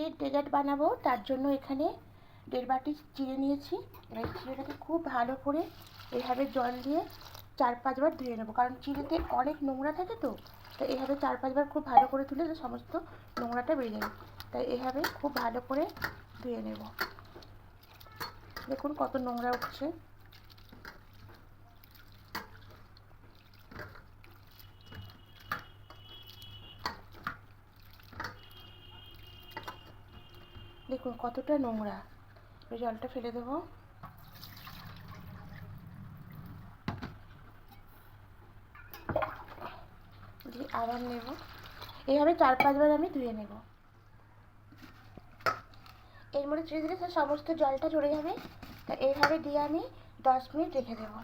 দিয়ে ডেজার্ট বানাবো, তার জন্য এখানে দেড় বাটি চিড়ে নিয়েছি। এবার চিড়েটাকে খুব ভালো করে এভাবে জল দিয়ে চার পাঁচবার ধুয়ে নেব। কারণ চিড়েতে অনেক নোংরা থাকে তো তো এইভাবে চার পাঁচবার খুব ভালো করে ধুলে সমস্ত নোংরাটা বেরিয়ে যাবে। তাই এভাবে খুব ভালো করে ধুয়ে নেব। দেখুন কত নোংরা উঠছে। দেখুন কতটা নোংরা। জলটা ফেলে দেবো। দিয়ে আবার নেব। এইভাবে চার পাঁচবার আমি ধুয়ে নেব। এর মধ্যে ধীরে ধীরে সমস্ত জলটা ঝরে যাবে। তা এইভাবে দিয়ে আমি দশ মিনিট রেখে দেবো।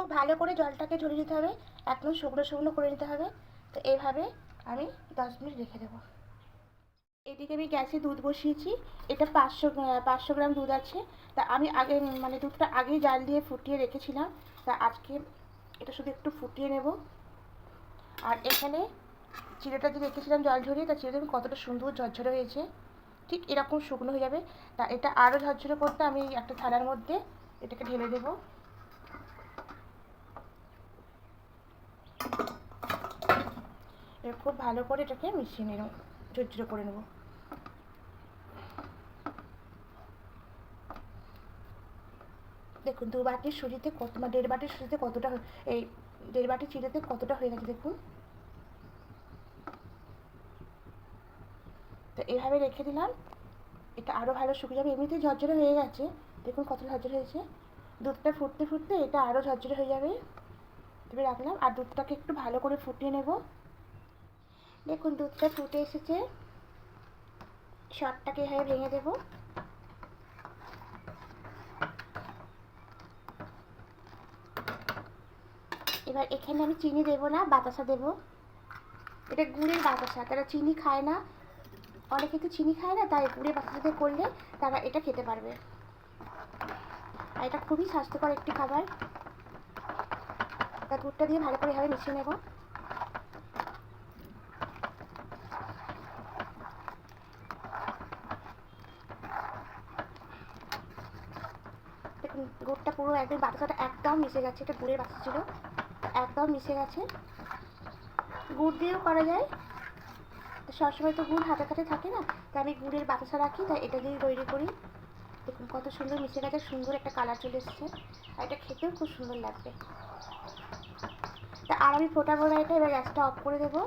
খুব ভালো করে জলটাকে ঝরিয়ে নিতে হবে। একদম শুকনো শুকনো করে নিতে হবে। তো এইভাবে আমি দশ মিনিট রেখে দেবো। এদিকে আমি গ্যাসে দুধ বসিয়েছি। এটা পাঁচশো পাঁচশো গ্রাম দুধ আছে। তা আমি আগে মানে দুধটা আগেই জাল দিয়ে ফুটিয়ে রেখেছিলাম। তা আজকে এটা শুধু একটু ফুটিয়ে নেব। আর এখানে চিড়েটা যে রেখেছিলাম জল ঝরিয়ে, তা চিড়ে দেখুন কতটা সুন্দর ঝরঝরে হয়েছে। ঠিক এরকম শুকনো হয়ে যাবে। তা এটা আরও ঝরঝরে করতে আমি একটা থালার মধ্যে এটাকে ঢেলে দেবো। এবার খুব ভালো করে এটাকে মিশিয়ে নেব ঝরঝরে করে নেব। দেখুন, দু বাটির সুজিতে কত মানে দেড় বাটির সুজিতে কতটা এই দেড় বাটি চিড়েতে কতটা হয়ে গেছে দেখুন। তো এভাবে রেখে দিলাম। এটা আরও ভালো শুকিয়ে যাবে। এমনিতেই ঝরঝরে হয়ে গেছে। দেখুন কত ঝরঝরে হয়েছে। দুধটা ফুটতে ফুটতে এটা আরও ঝরঝরে হয়ে যাবে। এবার রাখলাম। আর দুধটাকে একটু ভালো করে ফুটিয়ে নেব। দেখুন, দুধটা ফুটে এসেছে। শটটাকে এভাবে ভেঙে দেব। এবার এখানে আমি চিনি দেব না, বাতাসা দেব। এটা গুড়ের বাতাসা, তারা চিনি খায় না। অনেকে তো চিনি খায় না, তাই গুড়ের বাতাসা দিয়ে করলে তারা এটা খেতে পারবে। আর এটা খুবই স্বাস্থ্যকর একটি খাবার। তা দুধটা দিয়ে ভালো করে এভাবে মিশিয়ে নেব দেখুন গুড়টা পুরো একদম বাতাসাটা একদম মিশে গেছে, এটা গুড়ের বাতাসা ছিল। একদম মিশে গেছে। গুড় দিয়েও করা যায়। সবসময় তো গুড় হাতে কাছে থাকে না তাই আমি গুড়ের বাতাসা রাখি তাই এটা দিয়ে তৈরি করি। দেখুন কত সুন্দর মিশে গেছে, সুন্দর একটা কালার চলে এসেছে, আর এটা খেতেও খুব সুন্দর লাগবে। তা আর আমি ফোটাবো না এটা, এবার গ্যাসটা অফ করে দেবো।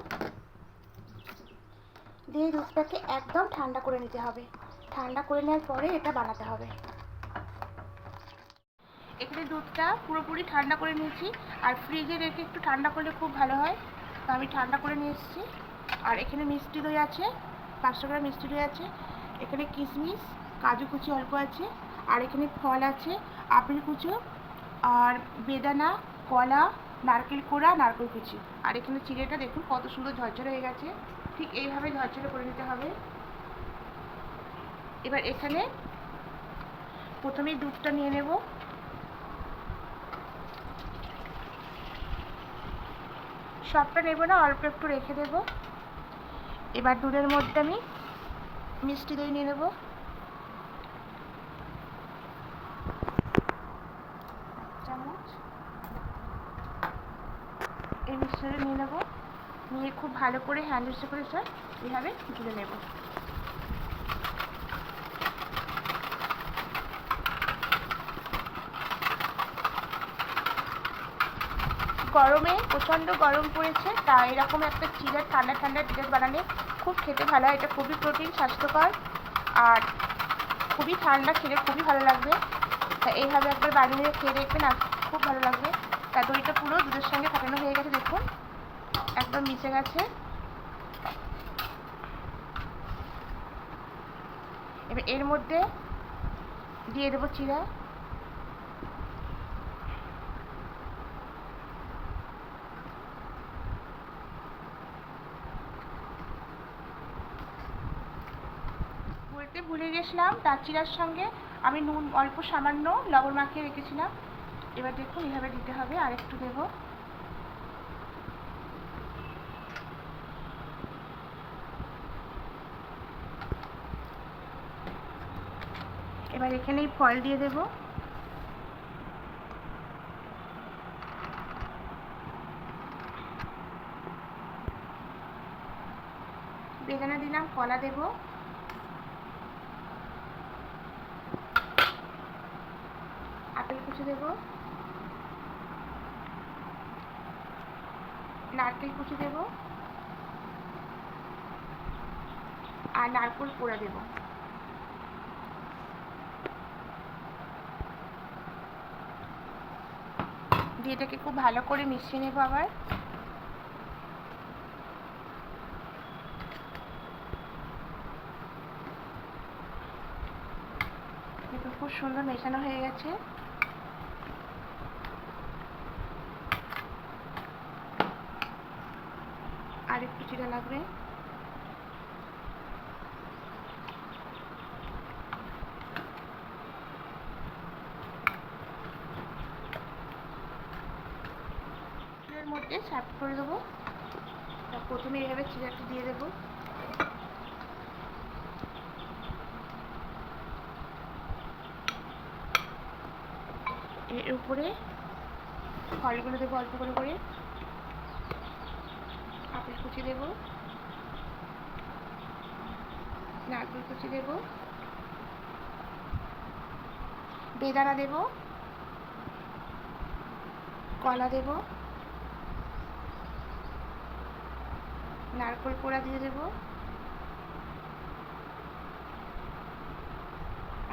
দিয়ে দুধটাকে একদম ঠান্ডা করে নিতে হবে। ঠান্ডা করে নেওয়ার পরে এটা বানাতে হবে। এখানে দুধটা পুরোপুরি ঠান্ডা করে নিয়েছি। আর ফ্রিজে রেখে একটু ঠান্ডা করলে খুব ভালো হয়। তো আমি ঠান্ডা করে নিয়ে এসেছি। আর এখানে মিষ্টি দই আছে, পাঁচশো গ্রাম মিষ্টি দই আছে। এখানে কিশমিশ, কাজু কুচি অল্প আছে। আর এখানে ফল আছে, আপেল কুচো, আর বেদানা, কলা, নারকেল কোড়া, নারকেল কুচি। আর এখানে চিড়েটা দেখুন কত সুন্দর ঝরঝরে হয়ে গেছে। ঠিক এইভাবে ঝরঝরে করে নিতে হবে। এবার এখানে প্রথমেই দুধটা নিয়ে নেব। সবটা নেব না, অল্প একটু রেখে দেব। এবার দুধের মধ্যে আমি মিষ্টি দই নিয়ে নেব। চামচ। এই মিষ্টি নিয়ে নেব। নিয়ে খুব ভালো করে হ্যান্ড করে স্যার, এভাবে গুলে নেব। গরমে, প্রচণ্ড গরম পড়েছে তা এরকম একটা চিড়ের ঠান্ডা ঠান্ডা ডিজার্ট বানালে খুব খেতে ভালো হয়। এটা খুবই প্রোটিন স্বাস্থ্যকর আর খুবই ঠান্ডা, খেলে খুবই ভালো লাগবে। তা এইভাবে একবার বানিয়ে খেয়ে দেখবেন, আর খুব ভালো লাগবে। তা দইটা পুরো দুধের সঙ্গে ফাটানো হয়ে গেছে, দেখুন। একদম মিশে গেছে। এবার এর মধ্যে দিয়ে দেবো চিড়া। ভুলে গেছিলাম তার চিড়ার সঙ্গে আমি নুন, অল্প সামান্য লবণ মাখিয়ে রেখেছিলাম। এবার দেখুন এইভাবে দিতে হবে আর একটু দেবো। এবার এখানেই ফল দিয়ে দেব। বেদানা দিলাম, কলা দেব আপেল কুচি দেব নারকেল কুচি দেব। আর নারকেল পোড়া দেবো। দিয়ে এটাকে খুব ভালো করে মিশিয়ে নেব আবার। খুব সুন্দর মেশানো হয়ে গেছে। আর একটু চিরা লাগবে। এর মধ্যে সার্ভ করে দেবো। প্রথমে এইভাবে চিরাটা দিয়ে দেবো। এর উপরে ফলগুলো দেবো অল্প করে করে। আপেল কুচি দেবো। নারকেল কুচি দেবো। বেদানা দেবো। কলা দেবো। নারকেল পোড়া দিয়ে দেব।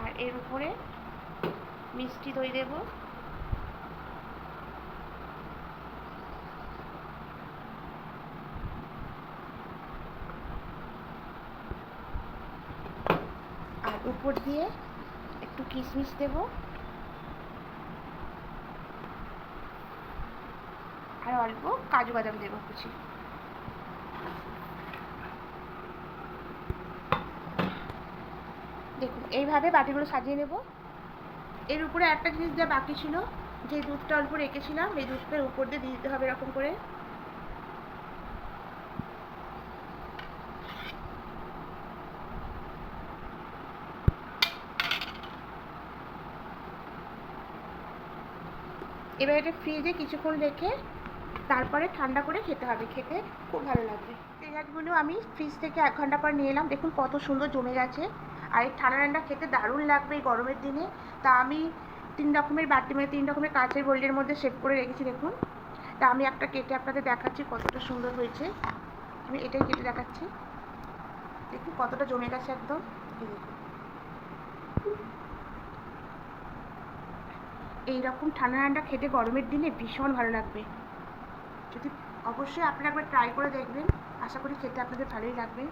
আর এর উপরে মিষ্টি দই দেব আর উপর দিয়ে একটু কিশমিশ দেব। আর অল্প কাজু বাদাম দেবো কুচি। দেখুন, এইভাবে বাটিগুলো সাজিয়ে নেব। এর উপরে একটা জিনিস যা বাকি ছিল, যে দুধটা অল্প রেখেছিলাম, এই দুধটার উপর দিয়ে দিয়ে দিতে হবে এরকম করে। এবার এটা ফ্রিজে কিছুক্ষণ রেখে তারপরে ঠান্ডা করে খেতে হবে। খেতে খুব ভালো লাগবে। পেঁয়াজগুলো আমি ফ্রিজ থেকে এক ঘণ্টা পর নিয়ে এলাম। দেখুন কত সুন্দর জমে গেছে। আর এই ঠান্ডা ঠান্ডা খেতে দারুণ লাগবে এই গরমের দিনে। তা আমি তিন রকমের বাটি মানে তিন রকমের কাঁচের বোল্ডের মধ্যে সেভ করে রেখেছি, দেখুন। তা আমি একটা কেটে আপনাদের দেখাচ্ছি কতটা সুন্দর হয়েছে। আমি এটাই কেটে দেখাচ্ছি। দেখুন কতটা জমে গেছে একদম। এই রকম ঠান্ডা ঠান্ডা খেতে গরমের দিনে ভীষণ ভালো লাগবে। যদি অবশ্যই আপনারা একবার ট্রাই করে দেখবেন, আশা করি খেতে আপনাদের ভালোই লাগবে।